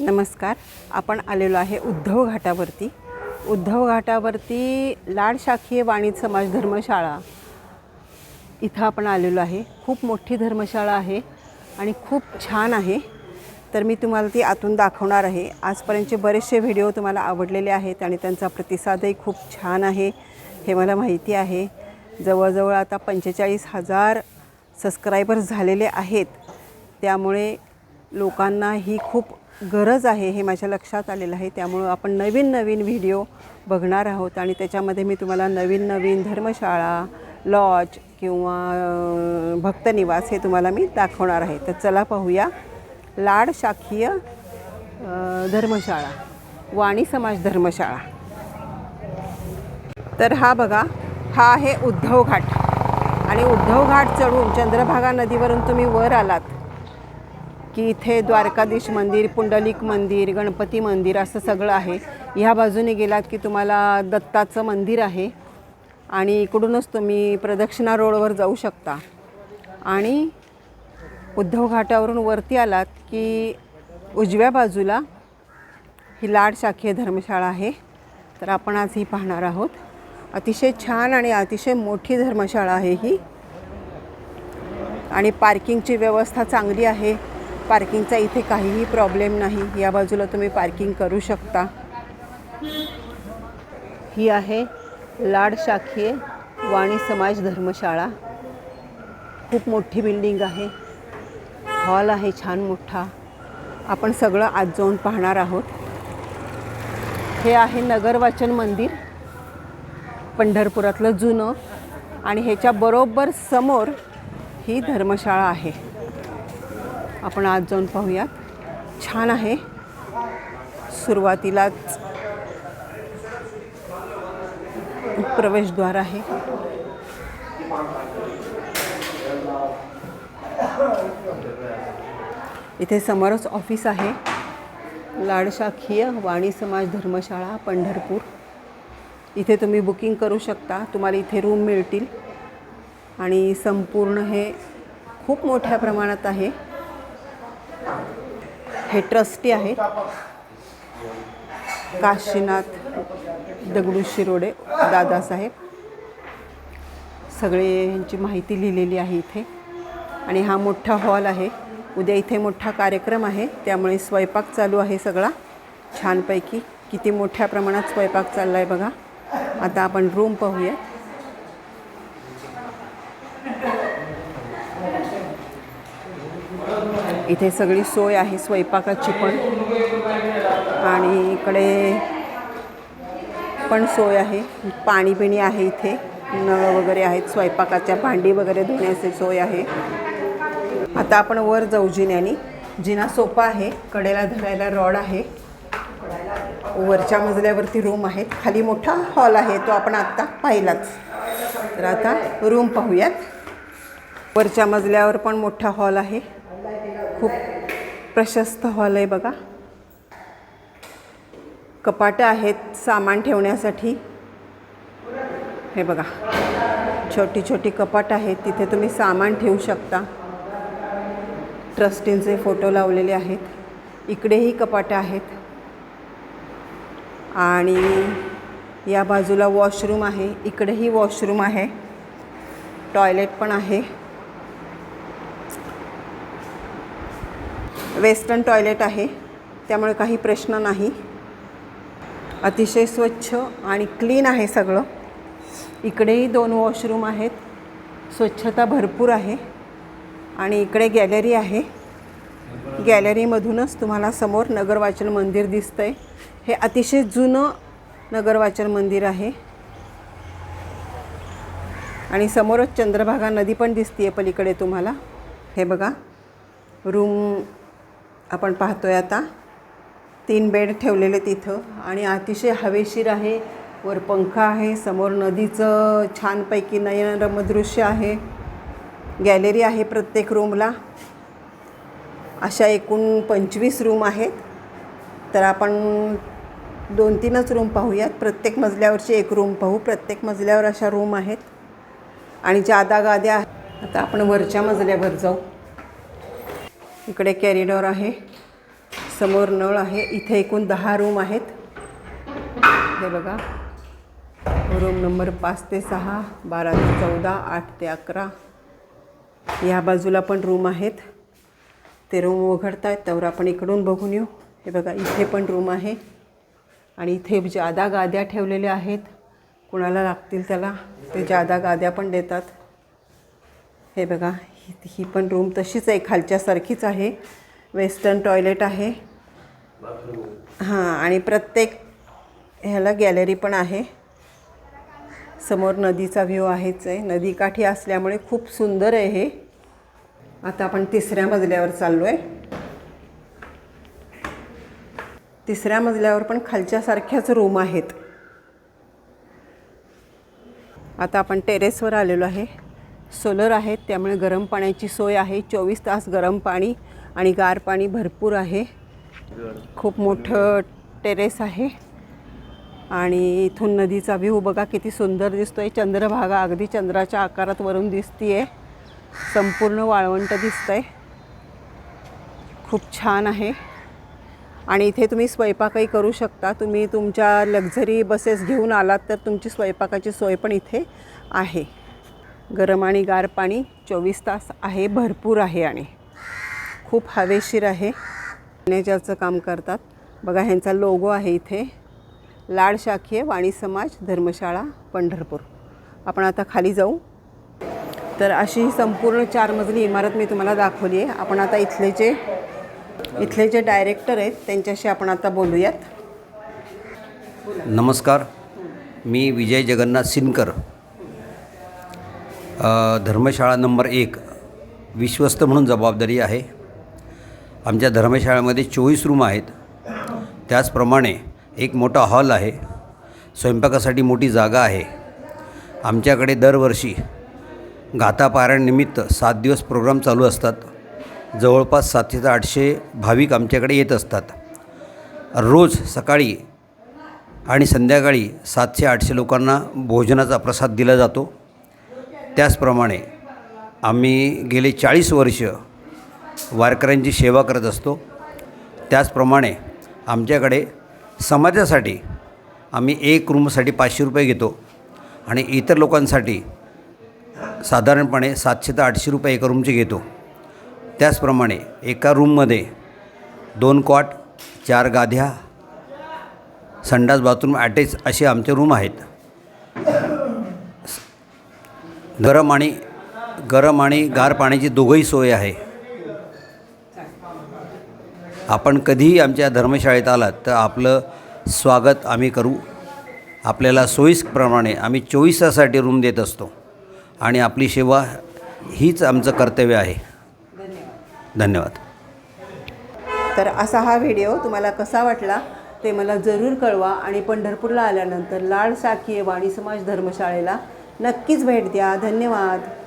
नमस्कार. आपण आलेलो आहे उद्धव घाटावरती. उद्धव घाटावरती लाड शाखीय वाणिज समाज धर्मशाळा. इथं आपण आलेलो आहे. खूप मोठी धर्मशाळा आहे आणि खूप छान आहे. तर मी तुम्हाला ती आतून दाखवणार आहे. आजपर्यंतचे बरेचसे व्हिडिओ तुम्हाला आवडलेले आहेत आणि त्यांचा प्रतिसादही खूप छान आहे. हे मला माहिती आहे. जवळजवळ आता पंचेचाळीस हजार सबस्क्रायबर्स झालेले आहेत. त्यामुळे लोकांना ही खूप गरज आहे हे माझ्या लक्षात आलेलं आहे. त्यामुळं आपण नवीन नवीन व्हिडिओ बघणार आहोत आणि त्याच्यामध्ये मी तुम्हाला नवीन नवीन धर्मशाळा लॉज किंवा भक्तनिवास हे तुम्हाला मी दाखवणार आहे. तर चला पाहूया. लाड शाखीय धर्मशाळा. वाणी समाज धर्मशाळा. तर हा बघा हा आहे उद्धव घाट. आणि उद्धव घाट चढून चंद्रभागा नदीवरून तुम्ही वर आलात. की इथे द्वारकाधीश मंदिर पुंडलिक मंदिर गणपती मंदिर असं सगळं आहे. ह्या बाजूने गेलात की तुम्हाला दत्ताचं मंदिर आहे आणि इकडूनच तुम्ही प्रदक्षिणा रोडवर जाऊ शकता. आणि उद्धव घाटावरून वरती आलात की उजव्या बाजूला ही लाड शाखीय धर्मशाळा आहे. तर आपण आज ही पाहणार आहोत. अतिशय छान आणि अतिशय मोठी धर्मशाळा आहे ही. आणि पार्किंगची व्यवस्था चांगली आहे. पार्किंगचा इथे काहीही प्रॉब्लेम नाही. या बाजूला तुम्ही पार्किंग करू शकता. ही आहे लाड शाखीय वाणी समाज धर्मशाळा. खूप मोठी बिल्डिंग आहे. हॉल आहे छान मोठा. आपण सगळं आज जाऊन पाहणार आहोत. हे आहे नगर वाचन मंदिर पंढरपुरातलं जुनं. आणि ह्याच्या बरोबर समोर ही धर्मशाळा आहे. आपण आज जाऊन पाहूयात. छान आहे. सुरुवातीलाच प्रवेशद्वार आहे. इथे समोरच ऑफिस आहे. लाडशाखीय वाणी समाज धर्मशाळा पंढरपूर. इथे तुम्ही बुकिंग करू शकता. तुम्हाला इथे रूम मिळतील. आणि संपूर्ण हे खूप मोठ्या प्रमाणात आहे. हे ट्रस्टी आहेत काशीनाथ दगडू शिरोडे दादासाहेब. सगळे यांची माहिती लिहिलेली आहे इथे. आणि हा मोठा हॉल आहे. उद्या इथे मोठा कार्यक्रम आहे. त्यामुळे स्वयंपाक चालू आहे सगळा. छानपैकी किती मोठ्या प्रमाणात स्वयंपाक चालला आहे बघा. आता आपण रूम पाहूया इथे सगळी सोय आहे स्वयंपाकाची पण. आणि इकडे पण सोय आहे. पाणी बिणी आहे इथे. नळ वगैरे आहेत स्वयंपाकाच्या भांडी वगैरे धुण्याची सोय आहे. आता आपण वर जाऊ जिन्यानी. जिना सोपा आहे कडेला धरायला रॉड आहे. वरच्या मजल्यावरती रूम आहेत. खाली मोठा हॉल आहे तो आपण आत्ता पाहिलाच. तर आता रूम पाहूयात. वरच्या मजल्यावर पण मोठा हॉल आहे. खूप प्रशस्त हॉल आहे बघा. कपाटं आहेत सामान ठेवण्यासाठी. हे बघा छोटी छोटी कपाट आहेत तिथे तुम्ही सामान ठेवू शकता. ट्रस्टींचे फोटो लावलेले आहेत. इकडेही कपाटं आहेत. आणि या बाजूला वॉशरूम आहे. इकडेही वॉशरूम आहे. टॉयलेट पण आहे. वेस्टर्न टॉयलेट आहे. त्यामुळे काही प्रश्न नाही. अतिशय स्वच्छ आणि क्लीन आहे सगळं. इकडेही दोन वॉशरूम आहेत. स्वच्छता भरपूर आहे. आणि इकडे गॅलरी आहे. गॅलरीमधूनच तुम्हाला समोर नगरवाचन मंदिर दिसतं आहे हे अतिशय जुनं नगरवाचन मंदिर आहे. आणि समोरच चंद्रभागा नदी पण दिसते आहे पलीकडे तुम्हाला. हे बघा. रूम आपण पाहतोय आता. तीन बेड ठेवलेले तिथं आणि अतिशय हवेशीर आहे. वर पंखा आहे. समोर नदीचं छानपैकी नयनरम्य दृश्य आहे. गॅलरी आहे प्रत्येक रूमला. अशा एकूण पंचवीस रूम आहेत. तर आपण दोन तीनच रूम पाहूयात. प्रत्येक मजल्यावरची एक रूम पाहू. प्रत्येक मजल्यावर अशा रूम आहेत. आणि जादा गाद्या आता आपण वरच्या मजल्यावर जाऊ. इकडे कॅरिडॉर आहे. समोर नळ आहे. इथे एकूण दहा रूम आहेत. हे बघा. रूम नंबर पाच ते सहा बारा ते चौदा आठ ते अकरा. या बाजूला पण रूम आहेत. ते रूम उघडत आहेत त्यावर आपण इकडून बघून येऊ. हे बघा इथे पण रूम आहे. आणि इथे जादा गाद्या ठेवलेल्या आहेत. कुणाला लागतील त्याला? ते जादा गाद्या पण देतात. हे बघा ही ही पण रूम तशीच आहे खालच्यासारखीच आहे. वेस्टर्न टॉयलेट आहे. हां आणि प्रत्येक ह्याला गॅलरी पण आहे. समोर नदीचा व्ह्यू आहेच आहे. नदीकाठी असल्यामुळे खूप सुंदर आहे हे. आता आपण तिसऱ्या मजल्यावर चाललो आहे तिसऱ्या मजल्यावर पण खालच्यासारख्याच रूम आहेत. आता आपण टेरेसवर आलेलो आहे. सोलर आहेत त्यामुळे गरम पाण्याची सोय आहे. चोवीस तास गरम पाणी आणि गार पाणी भरपूर आहे. खूप मोठं टेरेस आहे. आणि इथून नदीचा व्ह्यू बघा किती सुंदर दिसतो आहे चंद्रभागा अगदी चंद्राच्या आकारात वरून दिसतीये. संपूर्ण वाळवंट दिसतंय. खूप छान आहे. आणि इथे तुम्ही स्वयंपाकही करू शकता. तुम्ही तुमच्या लक्झरी बसेस घेऊन आलात तर तुमची स्वयंपाकाची सोय पण इथे आहे. गरम आणि गार पाणी चोवीस तास आहे भरपूर आहे आणि खूप हवेशीर आहे. मॅनेजरचं काम करतात. बघा ह्यांचा लोगो आहे इथे. लाड शाखीय वाणी समाज धर्मशाळा पंढरपूर. आपण आता खाली जाऊ. तर अशी ही संपूर्ण चार मजली इमारत मी तुम्हाला दाखवली आहे. आपण आता इथले जे इथले जे डायरेक्टर आहेत त्यांच्याशी आपण आता बोलूयात. नमस्कार. मी विजय जगन्नाथ सिनकर. धर्मशाळा नंबर एक विश्वस्त म्हणून जबाबदारी आहे. आमच्या धर्मशाळेमध्ये चोवीस रूम आहेत. त्याचप्रमाणे एक मोठा हॉल आहे. स्वयंपाकासाठी मोठी जागा आहे. आमच्याकडे दरवर्षी गातापारायणनिमित्त सात दिवस प्रोग्राम चालू असतात. जवळपास सातशे ते आठशे भाविक आमच्याकडे येत असतात. रोज सकाळी आणि संध्याकाळी सातशे आठशे लोकांना भोजनाचा प्रसाद दिला जातो. त्याचप्रमाणे आम्ही गेले चाळीस वर्ष वारकऱ्यांची सेवा करत असतो. त्याचप्रमाणे आमच्याकडे समाजासाठी आम्ही एक रूमसाठी पाचशे रुपये घेतो आणि इतर लोकांसाठी साधारणपणे सातशे ते आठशे रुपये एका रूमचे घेतो. त्याचप्रमाणे एका रूममध्ये दोन कॉट चार गाध्या संडास बाथरूम अटॅच असे आमचे रूम आहेत. गरम आणि गरम आणि गार पाण्याची दोघंही सोय आहे. आपण कधीही आमच्या धर्मशाळेत आलात तर आपलं स्वागत आम्ही करू. आपल्याला सोयीप्रमाणे आम्ही चोवीस तासासाठी रूम देत असतो आणि आपली सेवा हीच आमचं कर्तव्य आहे. धन्यवाद. तर असा हा व्हिडिओ तुम्हाला कसा वाटला ते मला जरूर कळवा आणि पंढरपूरला आल्यानंतर लाड शाखीय वाणी समाज धर्मशाळेला नक्कीच भेट द्या. धन्यवाद.